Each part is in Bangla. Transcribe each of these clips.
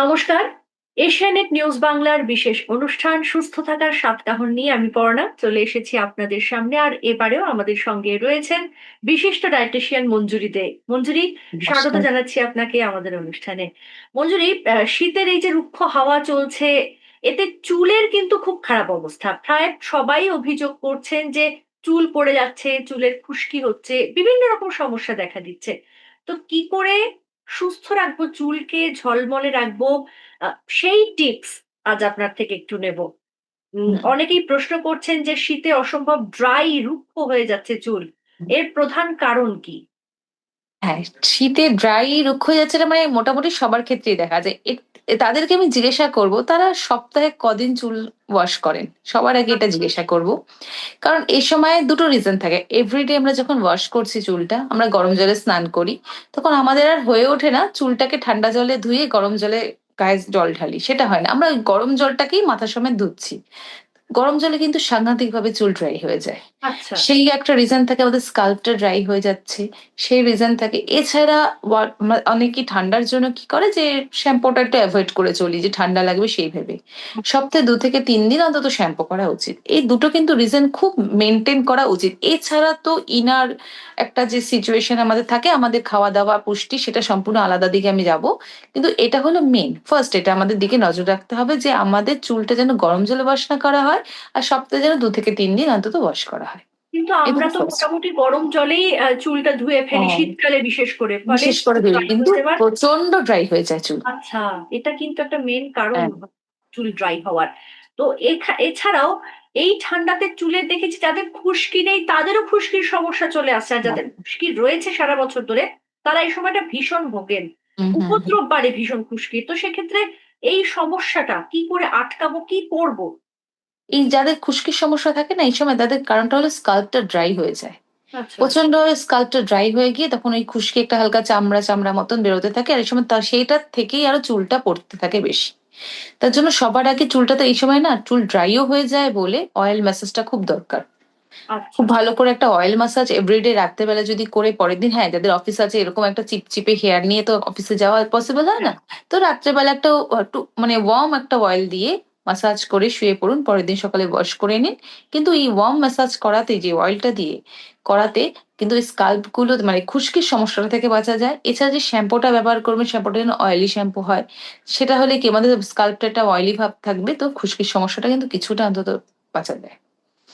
নমস্কার। এশিয়ানেট নিউজ বাংলার বিশেষ অনুষ্ঠান সুস্থ থাকার সাতকাহন নিয়ে আমি পর্ণা চলে এসেছি আপনাদের সামনে আর এবারেও আমাদের সঙ্গে রয়েছেন বিশিষ্ট ডায়েটিশিয়ান মঞ্জুরি দে। মঞ্জুরি স্বাগত জানাচ্ছি আপনাকে আমাদের অনুষ্ঠানে। মঞ্জুরি শীতের এই যে রুক্ষ হাওয়া চলছে এতে চুলের কিন্তু খুব খারাপ অবস্থা। প্রায় সবাই অভিযোগ করছেন যে চুল পড়ে যাচ্ছে চুলের খুশকি হচ্ছে বিভিন্ন রকম সমস্যা দেখা দিচ্ছে। তো কি করে সুস্থ রাখব চুলকে ঝলমলে রাখব আহ, সেই টিপস আজ আপনার থেকে একটু নেব। উম, হুম। অনেকেই প্রশ্ন করছেন যে শীতে অসম্ভব ড্রাই রুক্ষ হয়ে যাচ্ছে চুল এর প্রধান কারণ কি? হ্যাঁ শীতে ড্রাই রুক্ষ হয়ে যাচ্ছে এটা মানে মোটামুটি সবার ক্ষেত্রেই দেখা যায়। তাদেরকে আমি জিজ্ঞাসা করব, তারা সপ্তাহে কদিন চুল ওয়াশ করেন? সবার আগে এটা জিজ্ঞাসা করব। কারণ এই সময় দুটো রিজন থাকে। এভরিডে আমরা যখন ওয়াশ করছি চুলটা, আমরা গরম জলে স্নান করি, তখন আমাদের আর হয়ে ওঠে না চুলটাকে ঠান্ডা জলে ধুয়ে গরম জলে গায়ে জল ঢালি। সেটা হয় না। আমরা গরম জলটাকেই মাথা সমেত ধুচ্ছি। গরম জলে কিন্তু সাংঘাতিক ভাবে চুল ড্রাই হয়ে যায়। আচ্ছা। সেই একটা রিজন থাকে আমাদের স্কাল্পটা ড্রাই হয়ে যাচ্ছে। সেই রিজন থাকে। এছাড়া অনেকে ঠান্ডার জন্য কি করে যে শ্যাম্পুটা একটু অ্যাভয়েড করে চলি যে ঠান্ডা লাগবে সেই ভেবে। সপ্তাহে দু থেকে তিন দিন অন্তত শ্যাম্পু করা উচিত। এই দুটো কিন্তু রিজন খুব মেনটেন করা উচিত। এছাড়া তো ইনার একটা যে সিচুয়েশন আমাদের থাকে আমাদের খাওয়া দাওয়া পুষ্টি সেটা সম্পূর্ণ আলাদা দিকে আমি যাব। কিন্তু এটা হলো মেন ফার্স্ট এটা আমাদের দিকে নজর রাখতে হবে যে আমাদের চুলটা যেন গরম জলে ওয়াশ না করা হয় আর সপ্তাহে যেন দু থেকে তিন দিন অন্তত ওয়াশ করা হয়। কিন্তু আমরা তো মোটামুটি গরম জলেই চুলটা ধুয়ে ফেলি হ্যাঁ। শীতকালে বিশেষ করে। বিশেষ করে কিন্তু প্রচণ্ড ড্রাই হয়ে যায় চুল। আচ্ছা এটা কিন্তু একটা মেন কারণ হ্যাঁ। চুল ড্রাই হওয়ার। তো এছাড়াও এই ঠান্ডাতে চুলের দেখেছি যাদের খুশকি নেই তাদেরও খুশকির সমস্যা চলে আসছে আর যাদের খুশকি রয়েছে সারা বছর ধরে তারা এই সময়টা ভীষণ ভোগেন। উপদ্রব বাড়ে ভীষণ খুশকি তো সেক্ষেত্রে এই সমস্যাটা কি করে আটকাবো কি করব? এই যাদের খুশকির সমস্যা থাকে না এই সময় তাদের কারণটা হলো স্কাল্পটা ড্রাই হয়ে যায়। প্রচণ্ড স্কাল্পটা ড্রাই হয়ে গিয়ে তখন ওই খুশকি একটা হালকা চামড়া চামড়া মতন বেরোতে থাকে আর এই সময় তার সেইটার থেকেই আরও চুলটা পড়তে থাকে বেশি। তার জন্য সবার আগে চুলটা তো এই সময় না চুল ড্রাইও হয়ে যায় বলে অয়েল ম্যাসাজটা খুব দরকার। আচ্ছা। খুব ভালো করে একটা অয়েল মাসাজ এভরিডে রাত্রেবেলা যদি করে পরের দিন হ্যাঁ যাদের অফিস আছে এরকম একটা চিপচিপে হেয়ার নিয়ে তো অফিসে যাওয়া পসিবল হয় না? তো রাত্রেবেলা একটা একটু মানে ওয়ার্ম একটা অয়েল দিয়ে মাসাজ করে শুয়ে পড়ুন পরের দিন সকালে ওয়াশ করে নিন। কিন্তু এই ওয়ার্ম ম্যাসাজ করাতে যে অয়েলটা দিয়ে করাতে কিন্তু ওই স্কাল্পগুলো মানে খুশকির সমস্যাটা থেকে বাঁচা যায়। এছাড়া যে শ্যাম্পুটা ব্যবহার করবেন শ্যাম্পুটা যেন অয়েলি শ্যাম্পু হয় সেটা হলে কি আমাদের স্কাল্পটা একটা অয়েলি ভাব থাকবে তো খুশকির সমস্যাটা কিন্তু কিছুটা অন্তত বাঁচা যায়।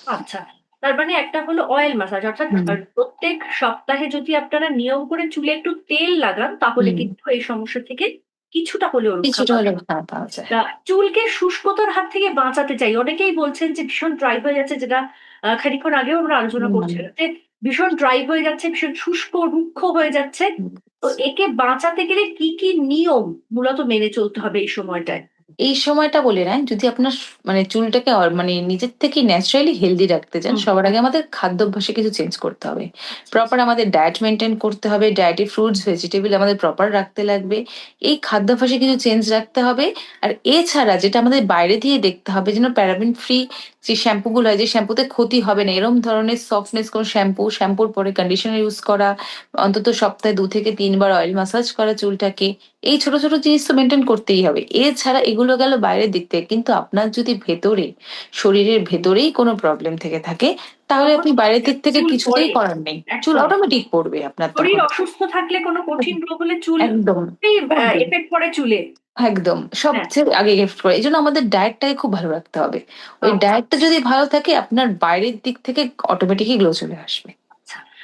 আচ্ছা তার মানে একটা হলো অয়েল ম্যাসাজ অর্থাৎ। প্রত্যেক সপ্তাহে যদি আপনারা নিয়ম করে চুলে একটু তেল লাগান তাহলে কিন্তু এই সমস্যা থেকে কিছুটা হলেও কিছুটা হলেও হ্যাঁ পাওয়া যায়। চুলকে শুষ্কতার হাত থেকে বাঁচাতে চাই। অনেকেই বলছেন যে ভীষণ ড্রাই হয়ে যাচ্ছে যেটা খানিক্ষণ আগেও আমরা আলোচনা করছি করছিলাম যে ভীষণ ড্রাই হয়ে যাচ্ছে ভীষণ শুষ্ক রুক্ষ হয়ে যাচ্ছে। তো একে বাঁচাতে গেলে কি কি নিয়ম মূলত মেনে চলতে হবে এই সময়টায়? এই সময়টা বলে নেয় যদি আপনার মানে চুলটাকে অর- মানে নিজের থেকে ন্যাচারালি হেলদি রাখতে চান হুম। সবার আগে আমাদের খাদ্যাভ্যাসে কিছু চেঞ্জ করতে হবে। প্রপার আমাদের ডায়েট মেনটেন করতে হবে ডায়েটে ফ্রুটস ভেজিটেবল আমাদের প্রপার রাখতে লাগবে। এই খাদ্যাভ্যাসে কিছু চেঞ্জ রাখতে হবে। আর এছাড়া যেটা আমাদের বাইরে দিয়ে দেখতে হবে যেন প্যারাবিন ফ্রি যে শ্যাম্পুগুলো হয় যে শ্যাম্পুতে ক্ষতি হবে না এরকম ধরনের সফটনেস কোন শ্যাম্পু শ্যাম্পুর পরে কন্ডিশনার ইউজ করা অন্তত সপ্তাহে দু থেকে তিনবার অয়েল মাসাজ করা চুলটাকে। এই ছোট ছোট জিনিস তো মেনটেন করতেই হবে। এছাড়া এগুলো গেল বাইরের দিক থেকে। কিন্তু আপনার যদি ভেতরে শরীরের ভেতরেই কোনো প্রবলেম থেকে থাকে তাহলে আপনি বাইরের দিক থেকে কিছুতেই করার নেই। চুল অটোমেটিক পড়বে আপনার শরীর অসুস্থ থাকলে কোনো কঠিন রোগ হলে চুল একদম। এফেক্ট পড়ে চুলে। একদম। সবচেয়ে আগে গিফট করে এই জন্য আমাদের ডায়েটটাকে খুব ভালো রাখতে হবে। ওই। ডায়েটটা যদি ভালো থাকে আপনার বাইরের দিক থেকে অটোমেটিকই গ্লো চলে আসবে।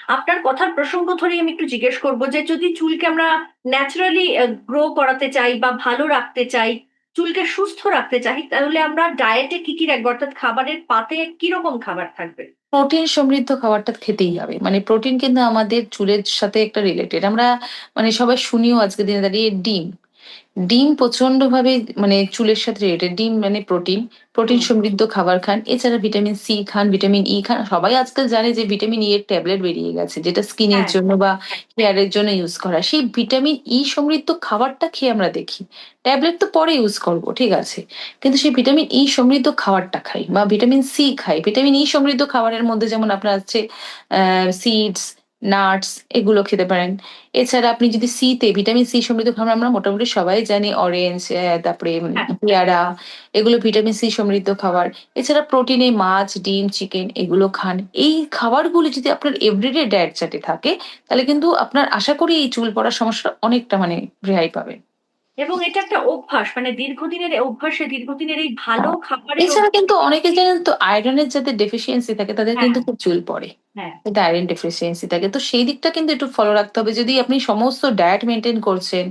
আপনার কথার প্রসঙ্গ ধরেই আমি একটু জিজ্ঞেস করব যে যদি চুলকে আমরা ন্যাচারালি গ্রো করাতে চাই বা ভালো রাখতে চাই, চুলকে সুস্থ রাখতে চাই, তাহলে আমরা ডায়েটে কি কি রাখব? অর্থাৎ খাবারের পাতে কীরকম খাবার থাকবে? প্রোটিন সমৃদ্ধ খাবারটা খেতেই হবে। মানে প্রোটিন কিন্তু আমাদের চুলের সাথে একটা রিলেটেড আমরা মানে সবাই শুনিও আজকে দিনে দাঁড়িয়ে ডিম। ডিম প্রচণ্ড ভাবে মানে চুলের সাথে রিলেটেড ডিম মানে প্রোটিন প্রোটিন সমৃদ্ধ খাবার খান। এছাড়া ভিটামিন সি খান ভিটামিন ই খান। সবাই আজকাল জানে যে ভিটামিন ই এর ট্যাবলেট বেরিয়ে গেছে যেটা স্কিনের হ্যাঁ। জন্য বা হেয়ারের জন্য ইউজ করা। সেই ভিটামিন ই সমৃদ্ধ খাবারটা খেয়ে আমরা দেখি। ট্যাবলেট তো পরে ইউজ করব ঠিক আছে। কিন্তু সেই ভিটামিন ই সমৃদ্ধ খাবারটা খাই বা ভিটামিন সি খাই। ভিটামিন ই সমৃদ্ধ খাবারের মধ্যে যেমন আপনার আছে সিডস নাটস এগুলো খেতে পারেন। এছাড়া আপনি যদি সিতে ভিটামিন সি সমৃদ্ধ খাবার আমরা মোটামুটি সবাই জানি অরেঞ্জ তারপরে হ্যাঁ। পেয়ারা এগুলো ভিটামিন সি সমৃদ্ধ খাবার। এছাড়া প্রোটিনে মাছ ডিম চিকেন এগুলো খান। এই খাবারগুলো যদি আপনার এভরিডে ডায়েট চার্টে থাকে তাহলে কিন্তু আপনার আশা করি এই চুল পড়ার সমস্যা অনেকটা মানে রেহাই পাবেন। এবং এটা একটা অভ্যাস মানে দীর্ঘদিনের অভ্যাসে দীর্ঘদিনের এই ভালো খাবারের এছাড়া কিন্তু অনেকে জানেন তো আয়রনের যাদের ডেফিসিয়েন্সি থাকে তাদের হ্যাঁ। কিন্তু খুব চুল পড়ে। হ্যাঁ। আয়রন ডেফিসিয়েন্সি থাকে। তো সেই দিকটা কিন্তু একটু ফলো রাখতে হবে। যদি আপনি সমস্ত ডায়েট মেনটেন করছেন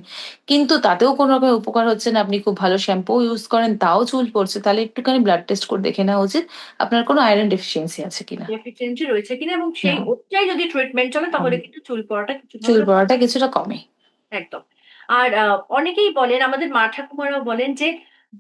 কিন্তু তাতেও কোনো রকম উপকার হচ্ছে না আপনি খুব ভালো শ্যাম্পু ইউজ করেন তাও চুল পড়ছে তাহলে একটুখানি ব্লাড টেস্ট করে দেখে নেওয়া উচিত আপনার কোনো আয়রন ডেফিসিয়েন্সি আছে কিনা। ডেফিসিয়েন্সি রয়েছে কিনা এবং সেই হ্যাঁ। অনুযায়ী যদি ট্রিটমেন্ট চলে তাহলে কিন্তু চুল পড়াটা চুল পড়াটা কিছুটা কমে। একদম। আর অনেকেই বলেন আমাদের মা ঠাকুমারাও বলেন যে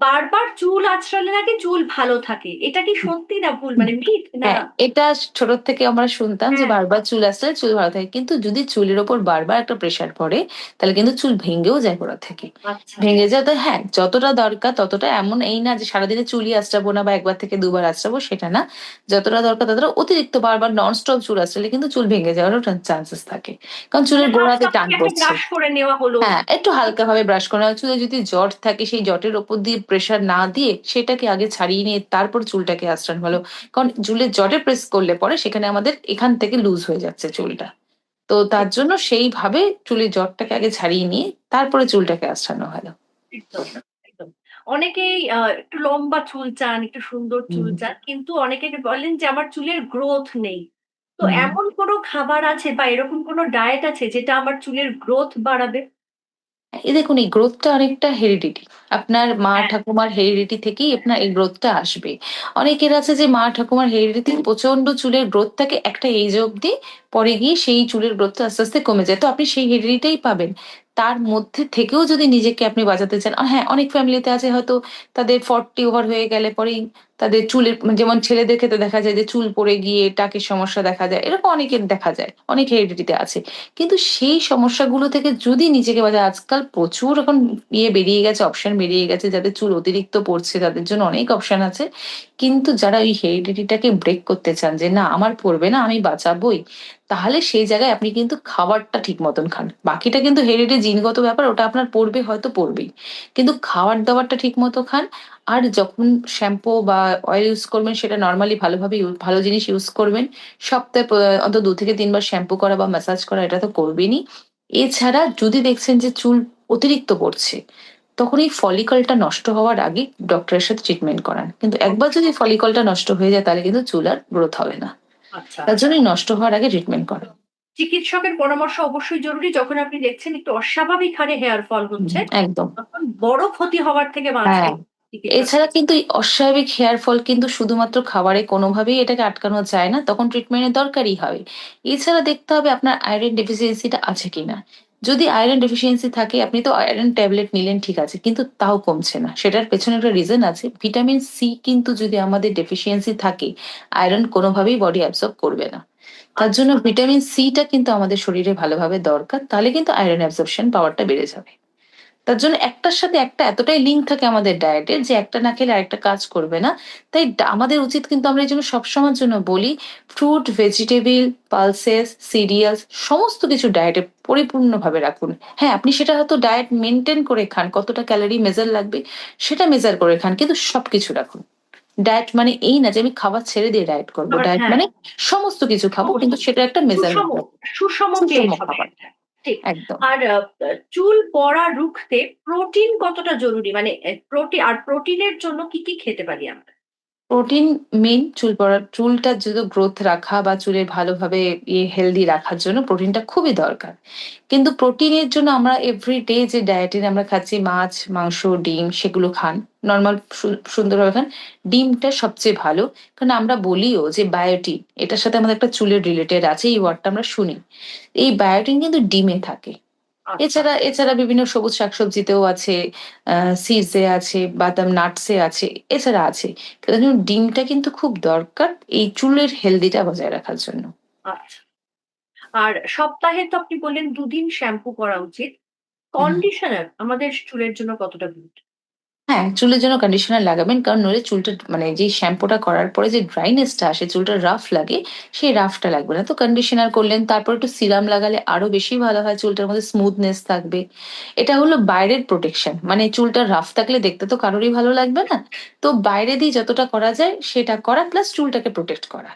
বারবার চুল আঁচড়ালে নাকি চুল ভালো থাকে? এটা কি সত্যি না ভুল? মানে মিথ না? হ্যাঁ এটা ছোট থেকে আমরা শুনতাম যে হ্যাঁ। বারবার চুল আসলে চুল ভালো থাকে। কিন্তু যদি চুলের ওপর বারবার একটা প্রেসার পড়ে তাহলে কিন্তু চুল ভেঙেও যায় গোড়া থেকে। আচ্ছা। ভেঙে যাতে হ্যাঁ যতটা দরকার ততটা এমন এই না যে সারাদিনে চুলই আঁচড়াবো না বা একবার থেকে দুবার আঁচড়াবো সেটা না। যতটা দরকার ততটা অতিরিক্ত বারবার নন স্টপ চুল আঁচড়ালে কিন্তু চুল ভেঙে যাওয়ারও চান্সেস থাকে। কারণ চুলের গোড়াতে টান পড়ছে। ব্রাশ করে নেওয়া হলো। হ্যাঁ একটু হালকা ভাবে ব্রাশ করে নেওয়া। চুলে যদি জট থাকে সেই জটের ওপর দিয়ে প্রেসার না দিয়ে সেটাকে আগে ছাড়িয়ে নিয়ে তারপর চুলটাকে আঁচড়ানো ভালো। কারণ চুলের জটে প্রেস করলে পরে সেখানে আমাদের এখান থেকে লুজ হয়ে যাচ্ছে চুলটা। তো তার জন্য সেইভাবে চুলের জটটাকে আগে ছাড়িয়ে নিয়ে তারপরে চুলটাকে আঁচড়ানো ভালো অনেকেই একটু লম্বা চুল চান একটু সুন্দর চুল চান কিন্তু অনেকে বলেন যে আমার চুলের গ্রোথ নেই। তো এমন কোনো খাবার আছে বা এরকম কোনো ডায়েট আছে যেটা আমার চুলের গ্রোথ বাড়াবে? এই দেখুন এই গ্রোথটা অনেকটা হেরিডিটি আপনার মা হ্যাঁ। ঠাকুমার হেরিডিটি থেকেই আপনার এই গ্রোথটা আসবে। অনেকের আছে যে মা ঠাকুমার হেরিডিটি প্রচণ্ড চুলের গ্রোথ থাকে একটা এজ অবধি পরে গিয়ে সেই চুলের গ্রোথটা আস্তে আস্তে কমে যায়। তো আপনি সেই হেরিডিটাই পাবেন। তার মধ্যে থেকেও যদি নিজেকে আপনি বাঁচাতে চান হ্যাঁ অনেক ফ্যামিলিতে আছে হয়তো তাদের ফর্টি ওভার হয়ে গেলে পরেই তাদের চুলের যেমন ছেলেদের ক্ষেত্রে দেখা যায় যে চুল পড়ে গিয়ে টাকের সমস্যা দেখা যায়, এরকম অনেকের দেখা যায়, অনেক হেরিডিটিতে আছে। কিন্তু সেই সমস্যাগুলো থেকে যদি নিজেকে বাঁচা আজকাল প্রচুর এখন ইয়ে বেরিয়ে গেছে অপশন বেরিয়ে গেছে, যাদের চুল অতিরিক্ত পড়ছে, তাদের জন্য অনেক অপশন আছে। কিন্তু যারা ওই হেরিডিটিটাকে ব্রেক করতে চান যে, না, আমার পড়বে না, আমি বাঁচাবই, তাহলে সেই জায়গায় আপনি কিন্তু খাবারটা ঠিক মতন খান। বাকিটা কিন্তু হেরিডিটি জিনগত ব্যাপার, ওটা আপনার পড়বে, হয়তো পড়বেই। কিন্তু খাবার দাবারটা ঠিক মতো খান আর যখন শ্যাম্পু বা অয়েল ইউজ করবেন সেটা নর্মালি ভালোভাবে ভালো জিনিস ইউজ করবেন। সপ্তাহে অন্তত দু থেকে তিনবার শ্যাম্পু করা বা ম্যাসাজ করা এটা তো করবেনই। এছাড়া যদি দেখছেন যে চুল অতিরিক্ত পড়ছে তখন এই ফলিকলটা নষ্ট হওয়ার আগে ডক্টরের সাথে ট্রিটমেন্ট করান। কিন্তু একবার যদি ফলিকলটা নষ্ট হয়ে যায় তাহলে কিন্তু চুল আর গ্রোথ হবে না। আচ্ছা। তার জন্যই নষ্ট হওয়ার আগে ট্রিটমেন্ট করেন। চিকিৎসকের পরামর্শ অবশ্যই জরুরি। যখন আপনি দেখছেন একটু অস্বাভাবিক হারে হেয়ার ফল হচ্ছে একদম। বড় ক্ষতি হওয়ার থেকে বাঁচতে হ্যাঁ। এছাড়া কিন্তু অস্বাভাবিক হেয়ার ফল কিন্তু শুধুমাত্র খাবারে কোনোভাবেই এটাকে আটকানো যায় না, তখন ট্রিটমেন্টের দরকারই হবে এছাড়া দেখতে হবে আপনার আয়রন ডেফিসিয়েন্সিটা আছে কিনা। যদি আয়রন ডেফিসিয়েন্সি থাকে, আপনি তো আয়রন ট্যাবলেট নিলেন, ঠিক আছে, কিন্তু তাও কমছে না। সেটার পেছনে একটা রিজন আছে। ভিটামিন সি কিন্তু যদি আমাদের ডেফিসিয়েন্সি থাকে আয়রন কোনোভাবেই বডি অ্যাবসর্ব করবে না। তার জন্য ভিটামিন সিটা কিন্তু আমাদের শরীরে ভালোভাবে দরকার, তাহলে কিন্তু আয়রন অ্যাবসর্পশন পাওয়ারটা বেড়ে যাবে। তার জন্য একটার সাথে একটা এতটাই লিঙ্ক থাকে আমাদের ডায়েটের যে একটা না খেলে আরেকটা কাজ করবে না। তাই আমাদের উচিত কিন্তু আমরা এই জন্য সবসময়ের জন্য বলি ফ্রুট ভেজিটেবল পালসেস সিরিয়ালস সমস্ত কিছু ডায়েটে পরিপূর্ণভাবে রাখুন। হ্যাঁ আপনি সেটা হয়তো ডায়েট মেনটেন করে খান কতটা ক্যালোরি মেজার লাগবে সেটা মেজার করে খান কিন্তু সবকিছু রাখুন। ডায়েট মানে এই না যে আমি খাবার ছেড়ে দিয়ে ডায়েট করব। ডায়েট হ্যাঁ। মানে সমস্ত কিছু খাব কিন্তু সেটা একটা মেজার সুষম খাবার। ঠিক আর চুল পড়া রুখতে প্রোটিন কতটা জরুরি? মানে প্রোটিন আর প্রোটিনের জন্য কি কি খেতে পারি আমরা? প্রোটিন মেন চুল পড়ার চুলটা যদি গ্রোথ রাখা বা চুলের ভালোভাবে ইয়ে হেলদি রাখার জন্য প্রোটিনটা খুবই দরকার। কিন্তু প্রোটিনের জন্য আমরা এভরি ডে যে ডায়েটে আমরা খাচ্ছি, মাছ, মাংস, ডিম, সেগুলো খান নর্মাল সুন্দরভাবে খান, ডিমটা সবচেয়ে ভালো। কারণ আমরা বলিও যে বায়োটিন এটার সাথে আমাদের একটা চুলের রিলেটেড আছে, এই ওয়ার্ডটা আমরা শুনি। এই বায়োটিন কিন্তু ডিমে থাকে। এছাড়া এছাড়া বিভিন্ন সবুজ শাকসবজিতেও আছে সিডসে আছে বাদাম নাটসে আছে এছাড়া আছে। তার জন্য ডিমটা কিন্তু খুব দরকার এই চুলের হেলদিটা বজায় রাখার জন্য। আচ্ছা। আর সপ্তাহে তো আপনি বললেন দুদিন শ্যাম্পু করা উচিত। কন্ডিশনার আমাদের চুলের জন্য কতটা গুড হ্যাঁ চুলের জন্য কন্ডিশনার লাগাবেন। কারণ নইলে চুলটা মানে যে শ্যাম্পুটা করার পরে যে ড্রাইনেসটা আসে, চুলটা রাফ লাগে, সেই রাফটা লাগবে না। তো কন্ডিশনার করলেন, তারপর একটু সিরাম লাগালে আরও বেশি ভালো হয়, চুলটার মধ্যে স্মুথনেস থাকবে। এটা হলো বাইরের প্রোটেকশন মানে চুলটা রাফ থাকলে দেখতে তো কারোরই ভালো লাগবে না। তো বাইরে দিয়ে যতটা করা যায়, সেটা করা প্লাস চুলটাকে প্রোটেক্ট করা।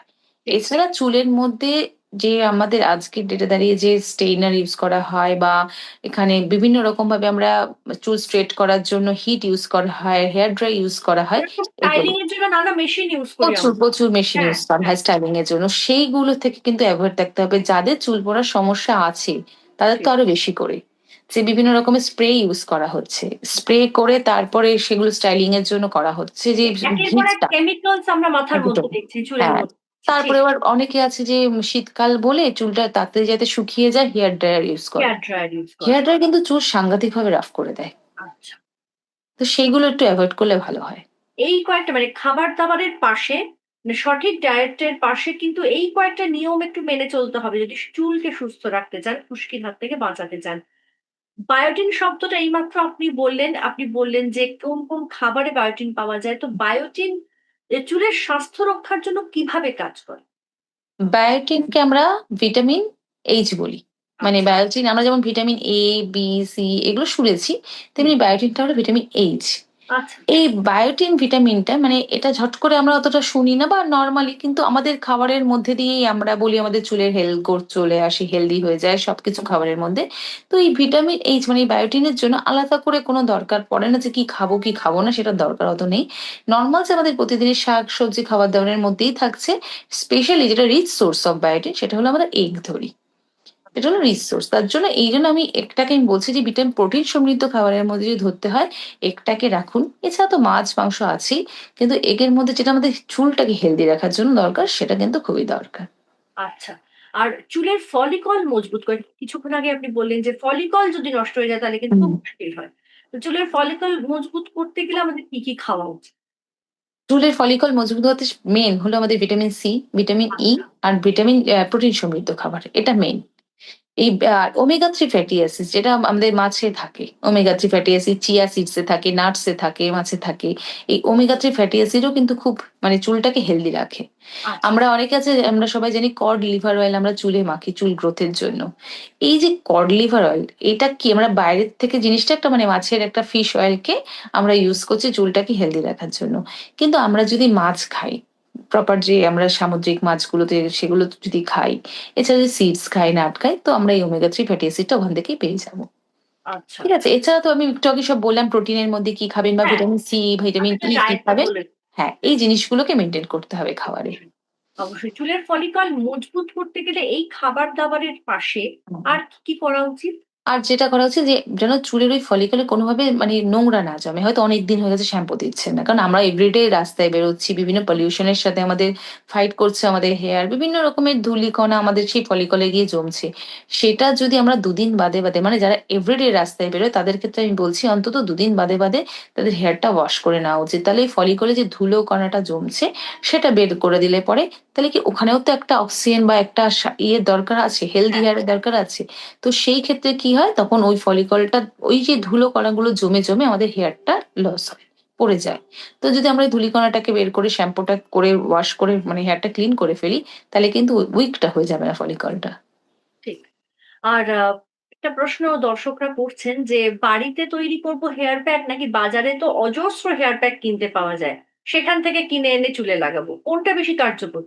এছাড়া চুলের মধ্যে যে আমাদের আজকের ডেটে দাঁড়িয়ে যে স্টেইনার ইউজ করা হয় বা এখানে বিভিন্ন রকম ভাবে আমরা চুল স্ট্রেট করার জন্য হিট ইউজ করা হয় হেয়ার ড্রাই ইউজ করা হয় স্টাইলিং এর জন্য নানা মেশিন ইউজ করি প্রচুর প্রচুর মেশিন হ্যাঁ, ইউজ করা হয় হ্যাঁ। স্টাইলিং এর জন্য। সেইগুলো থেকে কিন্তু অ্যাভয়েড থাকতে হবে। যাদের চুল পড়ার সমস্যা আছে তাদের তো আরও বেশি করে। যে বিভিন্ন রকমের স্প্রে ইউজ করা হচ্ছে। স্প্রে করে তারপরে সেগুলো স্টাইলিং এর জন্য করা হচ্ছে। যে কেমিক্যালস আমরা মাথার মধ্যে দেখছি চুলের হ্যাঁ, মধ্যে। তারপরে আবার অনেকে আছে যে শীতকাল বলে চুলটা তাড়াতাড়ি যাতে শুকিয়ে যায় হেয়ার ড্রায়ার ইউজ করে। হেয়ার ড্রায়ার ইউজ করা। হেয়ার ড্রায়ার কিন্তু চুল সাংঘাতিক ভাবে রাফ করে দেয়। আচ্ছা। তো সেইগুলো একটু অ্যাভয়েড করলে ভালো হয়। এই কয়েকটা মানে খাবার দাবারের পাশে মানে সঠিক ডায়েটের পাশে কিন্তু এই কয়েকটা নিয়ম একটু মেনে চলতে হবে। যদি চুলকে সুস্থ রাখতে চান খুশকির হাত থেকে বাঁচাতে চান। বায়োটিন শব্দটা এইমাত্র আপনি বললেন আপনি বললেন যে কোন কোন খাবারে বায়োটিন পাওয়া যায়। তো বায়োটিন এ চুলের স্বাস্থ্য রক্ষার জন্য কীভাবে কাজ করে? বায়োটিনকে আমরা ভিটামিন এইচ বলি। মানে আচ্ছা। বায়োটিন আমরা যেমন ভিটামিন এ বি সি এগুলো শুনেছি তেমনি বায়োটিনটা হলো ভিটামিন এইচ এই বায়োটিন ভিটামিনটা মানে এটা ঝট করে আমরা অতটা শুনি না বা নর্মালি কিন্তু আমাদের খাবারের মধ্যে দিয়েই আমরা বলি আমাদের চুলের হেলথ গ্রোথ চলে আসে হেলদি হয়ে যায়, সবকিছু খাবারের মধ্যে। তো এই ভিটামিন এইচ মানে এই বায়োটিনের জন্য আলাদা করে কোনো দরকার পড়ে না যে কি খাব কি খাব না, সেটার দরকার অত নেই। নর্মাল যে আমাদের প্রতিদিনের শাক, সবজি, খাবার দাবারের মধ্যেই থাকছে স্পেশালি যেটা রিচ সোর্স অফ বায়োটিন সেটা হলো আমরা এগ ধরি। এটা হলো রিচ সোর্স তার জন্য এই জন্য আমি একটাকে আমি বলছি যে ভিটামিন প্রোটিন সমৃদ্ধ খাবারের মধ্যে যদি ধরতে হয় একটাকে রাখুন। এছাড়া তো মাছ মাংস আছেই কিন্তু এগের মধ্যে যেটা আমাদের চুলটাকে হেলদি রাখার জন্য দরকার সেটা কিন্তু খুবই দরকার। আচ্ছা আর চুলের ফলিকল মজবুত করে কিছুক্ষণ আগে আপনি বললেন যে ফলিকল যদি নষ্ট হয়ে যায় তাহলে কিন্তু খুব মুশকিল হয়। তো চুলের ফলিকল মজবুত করতে গেলে আমাদের কি কি খাওয়া উচিত? চুলের ফলিকল মজবুত হতে মেন হলো আমাদের ভিটামিন সি ভিটামিন ই আর ভিটামিন প্রোটিন সমৃদ্ধ খাবার। এটা মেন এই ওমেগা থ্রি ফ্যাটি অ্যাসিড যেটা আমাদের মাছে থাকে omega three fatty acid chia সিডসে থাকে নাটসে থাকে মাছে থাকে এই ওমেগা থ্রি ফ্যাটি অ্যাসিডও কিন্তু খুব মানে চুলটাকে হেলদি রাখে। আচ্ছা, আমরা অনেকে আছে আমরা সবাই জানি কড লিভার অয়েল আমরা চুলে মাখি চুল গ্রোথের জন্য। এই যে কড লিভার অয়েল এটা কি আমরা বাইরের থেকে জিনিসটা একটা মানে মাছের একটা ফিশ অয়েলকে আমরা ইউজ করছি চুলটাকে হেলদি রাখার জন্য। কিন্তু আমরা যদি মাছ খাই প্রপার যে আমরা সামুদ্রিক মাছগুলোতে সেগুলো যদি খাই এছাড়া যদি সিডস খাই নাট খাই তো আমরা এই ওমেগা থ্রি ফ্যাটি অ্যাসিডটা ওখান থেকেই পেয়ে যাব। আচ্ছা। ঠিক আছে এছাড়া তো আমি একটু আগে সব বললাম প্রোটিনের মধ্যে কি খাবেন বা। ভিটামিন সি ভিটামিন ই কি খাবেন? হ্যাঁ এই জিনিসগুলোকে মেনটেন করতে হবে খাবারে। অবশ্যই চুলের ফলিকল মজবুত করতে গেলে এই খাবার দাবারের পাশে আর কি কি করা উচিত? আর যেটা করা হচ্ছে যে, যেন চুলের ওই ফলিকলে কোনোভাবে মানে নোংরা না জমে। হয়তো অনেক দিন হয়ে গেছে শ্যাম্পু দিচ্ছে না। কারণ আমরা এভরিডে রাস্তায় বেরোচ্ছি, বিভিন্ন পলিউশনের সাথে আমাদের ফাইট করছে আমাদের হেয়ার বিভিন্ন রকমের ধুলিকণা আমাদের সেই ফলিকলে গিয়ে জমছে। সেটা যদি আমরা দুদিন বাদে বাদে মানে যারা এভরিডে রাস্তায় বেরোয়, তাদের ক্ষেত্রে আমি বলছি অন্তত দুদিন বাদে বাদে তাদের হেয়ারটা ওয়াশ করে নেওয়া উচিত তাহলে এই ফলিকলে যে ধুলো কণাটা জমছে, সেটা বের করে দিলে পরে তাহলে কি ওখানেও তো একটা অক্সিজেন বা একটা ইয়ের দরকার আছে হেলদি হেয়ারের দরকার আছে। তো সেই ক্ষেত্রে কি হয়? তখন ওই ফলিকলটা ওই যে ধুলো কণাগুলো জমে জমে আমাদের হেয়ারটা লস হয় পড়ে যায়। তো যদি আমরা ধুলিকণাটাকে বের করে শ্যাম্পুটা করে ওয়াশ করে মানে হেয়ারটা ক্লিন করে ফেলি তাহলে কিন্তু উইকটা হয়ে যাবে না ফলিকলটা ঠিক। আর একটা প্রশ্ন দর্শকরা করছেন যে বাড়িতে তৈরি করব হেয়ার প্যাক নাকি বাজারে তো অজস্র হেয়ার প্যাক কিনতে পাওয়া যায়? সেখান থেকে কিনে এনে চুলে লাগাবো। কোনটা বেশি কার্যকর?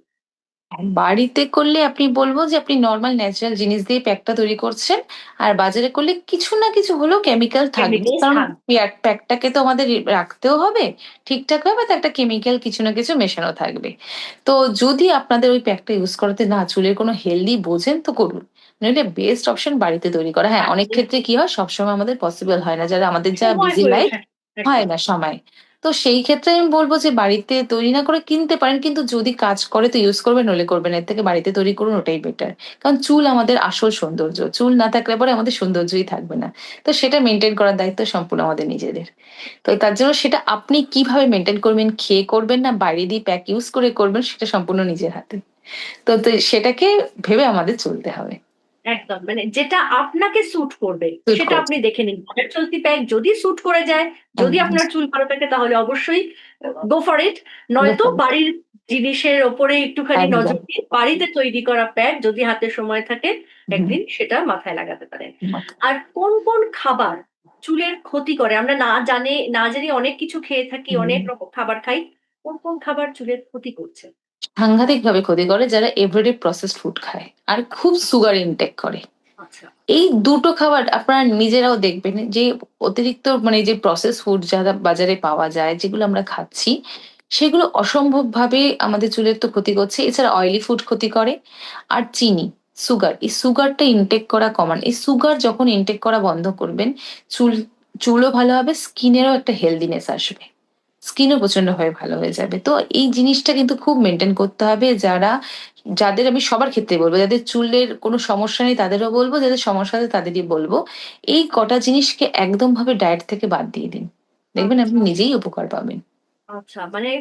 বাড়িতে করলে আপনি বলব যে আপনি নর্মাল ন্যাচারাল জিনিস দিয়ে প্যাকটা তৈরি করছেন আর বাজারে করলে কিছু না কিছু হলেও কেমিক্যাল থাকবে। কারণ। প্যাকটাকে তো আমাদের রাখতেও হবে ঠিকঠাক ভাবে তো একটা কেমিক্যাল কিছু না কিছু মেশানো থাকবে। তো যদি আপনাদের ওই প্যাকটা ইউজ করতে না চুলের কোনো হেলদি বোঝেন তো করুন। নইলে বেস্ট অপশন বাড়িতে তৈরি করা। হ্যাঁ অনেক ক্ষেত্রে কি হয় সবসময় আমাদের পসিবল হয় না। যারা আমাদের যা বিজি লাইফ হয় না সময়। তো সেই ক্ষেত্রে আমি বলব যে বাড়িতে তৈরি না করে কিনতে পারেন, কিন্তু যদি কাজ করে তো ইউজ করবেন নলে করবেন এর থেকে বাড়িতে তৈরি করুন, ওটাই বেটার কারণ চুল আমাদের আসল সৌন্দর্য। চুল না থাকলে পরে আমাদের সৌন্দর্যই থাকবে না। তো সেটা মেনটেন করার দায়িত্ব সম্পূর্ণ আমাদের নিজেদের। তো তার জন্য সেটা আপনি কীভাবে মেনটেন করবেন, খেয়ে করবেন না বাইরে দিয়ে প্যাক ইউজ করে করবেন, সেটা সম্পূর্ণ নিজের হাতে। তো তো সেটাকে ভেবে আমাদের চলতে হবে। একদম মানে যেটা আপনাকে স্যুট করবে সেটা আপনি দেখে নিন। ঘরের চলতি প্যাক যদি স্যুট করে যায় যদি আপনার চুল ভালো থাকে তাহলে অবশ্যই গো ফর ইট নয়তো. বাড়ির জিনিসের ওপরে একটুখানি নজর দিয়ে বাড়িতে তৈরি করা প্যাক যদি হাতে সময় থাকে একদিন সেটা মাথায় লাগাতে পারেন। আর কোন কোন খাবার চুলের ক্ষতি করে? আমরা না জানে না জানি অনেক কিছু খেয়ে থাকি অনেক রকম খাবার খাই। কোন কোন খাবার চুলের ক্ষতি করছে? সাংঘাতিক ভাবে ক্ষতি করে যারা এভরিডে প্রসেসড ফুড খায় আর খুব সুগার ইনটেক করে। আচ্ছা। এই দুটো খাবার আপনারা নিজেরাও দেখবেন যে অতিরিক্ত মানে যে প্রসেস ফুড যারা বাজারে পাওয়া যায় যেগুলো আমরা খাচ্ছি সেগুলো অসম্ভবভাবে আমাদের চুলের তো ক্ষতি করছে। এছাড়া অয়েলি ফুড ক্ষতি করে। আর চিনি সুগার এই সুগারটা ইনটেক করা কমান এই সুগার যখন ইনটেক করা বন্ধ করবেন চুল চুলও ভালো হবে স্কিনেরও একটা হেলদিনেস আসবে। স্কিনও প্রচন্ডভাবে ভালো হয়ে যাবে। তো এই জিনিসটা কিন্তু খুব মেনটেন করতে হবে যারা যাদের আমি সবার ক্ষেত্রে বলব যাদের চুলের কোনো সমস্যা নেই তাদেরও বলব যাদের সমস্যা আছে তাদেরই বলব। এই কটা জিনিসকে একদম ভাবে ডায়েট থেকে বাদ দিয়ে দিন। দেখবেন আপনি নিজেই উপকার পাবেন। আচ্ছা মানে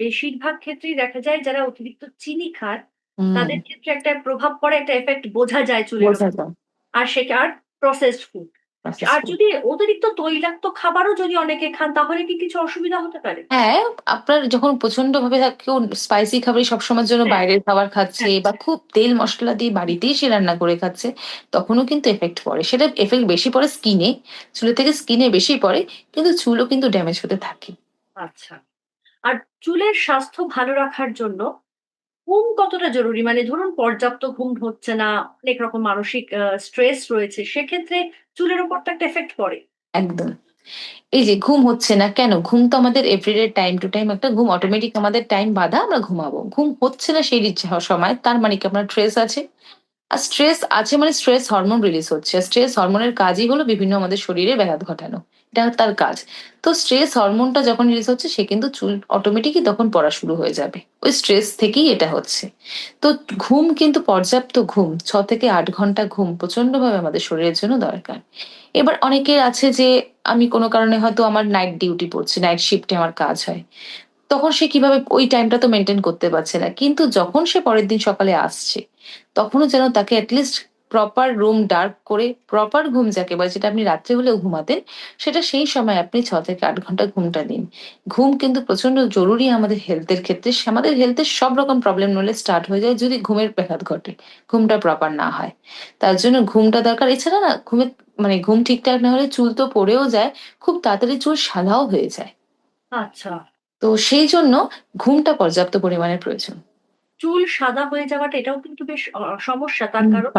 বেশিরভাগ ক্ষেত্রেই দেখা যায় যারা অতিরিক্ত চিনি খায় তাদের ক্ষেত্রে একটা প্রভাব পড়ে একটা এফেক্ট বোঝা যায় চুলের। আর সেটা আর প্রসেসড ফুড আর যদি অতিরিক্ত তৈলাক্ত খাবারও যদি অনেকে খান তাহলে কি কিছু অসুবিধা হতে পারে? হ্যাঁ আপনার যখন প্রচণ্ড ভাবে কেউ স্পাইসি খাবার সবসময়ের জন্য হ্যাঁ। বাইরের খাবার খাচ্ছে হ্যাঁ। বা খুব তেল মশলা দিয়ে বাড়িতেই সে রান্না করে খাচ্ছে তখনও কিন্তু এফেক্ট পড়ে। সেটা এফেক্ট বেশি পড়ে স্কিনে চুলের থেকে স্কিনে বেশি পড়ে কিন্তু চুলও কিন্তু ড্যামেজ হতে থাকে। আচ্ছা। আর চুলের স্বাস্থ্য ভালো রাখার জন্য ঘুম কতটা জরুরি? মানে ধরুন পর্যাপ্ত ঘুম হচ্ছে না অনেক রকম মানসিক স্ট্রেস রয়েছে সেক্ষেত্রে চুলের উপর তো একটা এফেক্ট পড়ে। একদম। এই যে ঘুম হচ্ছে না কেন? ঘুম তো আমাদের এভরিডে টাইম টু টাইম একটা ঘুম অটোমেটিক আমাদের টাইম বাধা আমরা ঘুমাবো। ঘুম হচ্ছে না সেই সময়, তার মানে কি? আপনার ট্রেস আছে। আর স্ট্রেস আছে মানে স্ট্রেস হরমোন রিলিজ হচ্ছে। স্ট্রেস হরমোনের কাজই হলো বিভিন্ন আমাদের শরীরে ব্যাঘাত ঘটানো। এটা তার কাজ। তো স্ট্রেস হরমোনটা যখন রিলিজ হচ্ছে, সে কিন্তু চুল অটোমেটিকই তখন পড়া শুরু হয়ে যাবে। ওই স্ট্রেস থেকেই এটা হচ্ছে। তো ঘুম কিন্তু পর্যাপ্ত ঘুম, ছ থেকে আট ঘণ্টা ঘুম প্রচন্ডভাবে আমাদের শরীরের জন্য দরকার। এবার অনেকের আছে যে, আমি কোনো কারণে হয়তো আমার নাইট ডিউটি পড়ছে নাইট শিফটে আমার কাজ হয়। তখন সে কীভাবে ওই টাইমটা তো মেনটেন করতে পারছে না। কিন্তু যখন সে পরের দিন সকালে আসছে, তখনও যেন তাকে at least proper room dark করে প্রপার ঘুম যাকে বলে, যেটা আপনি রাত্রে হলেও ঘুমাতেন, সেটা সেই সময় আপনি ছ থেকে আট ঘণ্টা ঘুমটা দিন ঘুম কিন্তু প্রচণ্ড জরুরি আমাদের হেলথের ক্ষেত্রে। আমাদের হেলথের সব রকম প্রবলেম নলে স্টার্ট হয়ে যায় যদি ঘুমের ব্যাঘাত ঘটে, ঘুমটা প্রপার না হয়। তার জন্য ঘুমটা দরকার। এছাড়া না ঘুমের মানে ঘুম ঠিকঠাক না হলে চুল তো পড়েও যায়, খুব তাড়াতাড়ি চুল সাদাও হয়ে যায়। আচ্ছা। তো সেই জন্য ঘুমটা পর্যাপ্ত পরিমাণে প্রয়োজন। চুল সাদা হয়ে যাওয়াটা এটাও কিন্তু বেশ সমস্যা। তার কারণ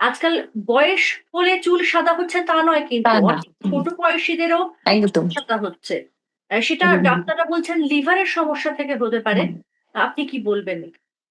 আজকাল বয়স হলে চুল সাদা হচ্ছে তা নয় কিন্তু ছোট বয়সীদেরও একদম। সাদা হচ্ছে। সেটা ডাক্তাররা বলছেন লিভারের সমস্যা থেকে হতে পারে। আপনি কি বলবেন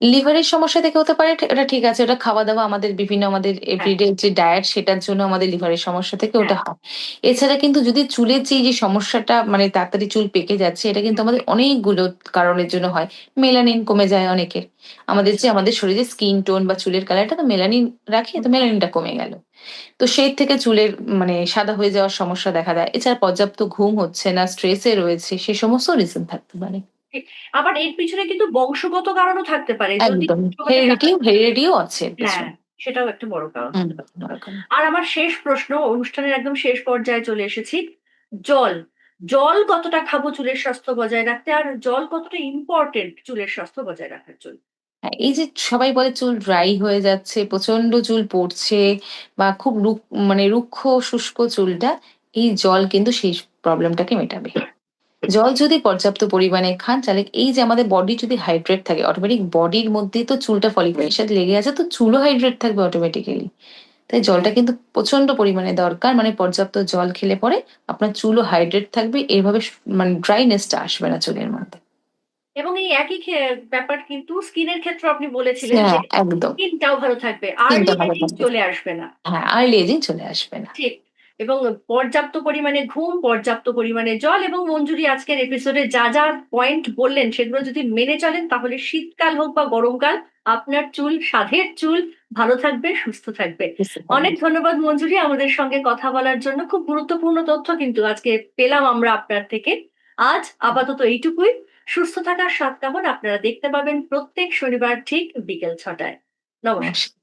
লিভারের সমস্যা থেকে হতে পারে এটা ঠিক আছে, ওটা খাওয়া দাওয়া আমাদের বিভিন্ন আমাদের এভরিডে যে ডায়েট সেটার জন্য আমাদের লিভারের সমস্যা থেকে ওটা হয়। এছাড়া কিন্তু যদি চুলের যে যে সমস্যাটা মানে তাড়াতাড়ি চুল পেকে যাচ্ছে, এটা কিন্তু আমাদের অনেকগুলো কারণের জন্য হয়। মেলানিন কমে যায় অনেকের আমাদের যে, আমাদের শরীরে স্কিন টোন বা চুলের কালারটা তো মেলানিন রাখে, তো মেলানিনটা কমে গেল। তো সেই থেকে চুলের মানে সাদা হয়ে যাওয়ার সমস্যা দেখা দেয়। এছাড়া পর্যাপ্ত ঘুম হচ্ছে না স্ট্রেসে রয়েছে, সে সমস্ত রিজন থাকতে পারে। আবার এর পিছনে কিন্তু বংশগত কারণও থাকতে পারে। হেরিডিটিও আছে হ্যাঁ। সেটাও একটা বড় কারণ। আর আমার শেষ প্রশ্ন অনুষ্ঠানের একদম শেষ পর্যায়ে চলে এসেছি। জল জল কতটা খাব চুলের স্বাস্থ্য বজায় রাখতে আর জল কতটা ইম্পর্টেন্ট চুলের স্বাস্থ্য বজায় রাখার জন্য? হ্যাঁ, এই যে সবাই বলে চুল ড্রাই হয়ে যাচ্ছে প্রচণ্ড চুল পড়ছে বা খুব মানে রুক্ষ শুষ্ক চুলটা এই জল কিন্তু সেই প্রবলেমটাকে মেটাবে। জল যদি পর্যাপ্ত পরিমাণে খান তাহলে এই যে আমাদের বডি যদি হাইড্রেট থাকে অটোমেটিক বডির মধ্যে তো চুলটা ফলিকুলের সাথে লেগে আছে তো চুলও হাইড্রেট থাকবে অটোমেটিক্যালি তাই জলটা কিন্তু প্রচণ্ড পরিমাণে দরকার মানে পর্যাপ্ত জল খেলে পরে আপনার চুলও হাইড্রেট থাকবে এভাবে মানে ড্রাইনেসটা আসবে না চুলের মধ্যে। এবং এই একই ব্যাপার কিন্তু স্কিনের ক্ষেত্রে আপনি বলেছিলেন যে হ্যাঁ একদম স্কিনটাও ভালো থাকবে আর। চলে আসবে না। হ্যাঁ আর্লি এজিং চলে আসবে না। ঠিক। এবং পর্যাপ্ত পরিমাণে ঘুম পর্যাপ্ত পরিমাণে জল এবং মঞ্জুরি আজকের এপিসোডে যা যা পয়েন্ট বললেন সেগুলো যদি মেনে চলেন তাহলে শীতকাল হোক বা গরমকাল আপনার চুল সাধের চুল ভালো থাকবে সুস্থ থাকবে। অনেক ধন্যবাদ মঞ্জুরি আমাদের সঙ্গে কথা বলার জন্য। খুব গুরুত্বপূর্ণ তথ্য কিন্তু আজকে পেলাম আমরা আপনার থেকে। আজ আপাতত এইটুকুই। সুস্থ থাকার সাত কামন আপনারা দেখতে পাবেন প্রত্যেক শনিবার ঠিক বিকেল ছটায়। নমস্কার নমস্কার।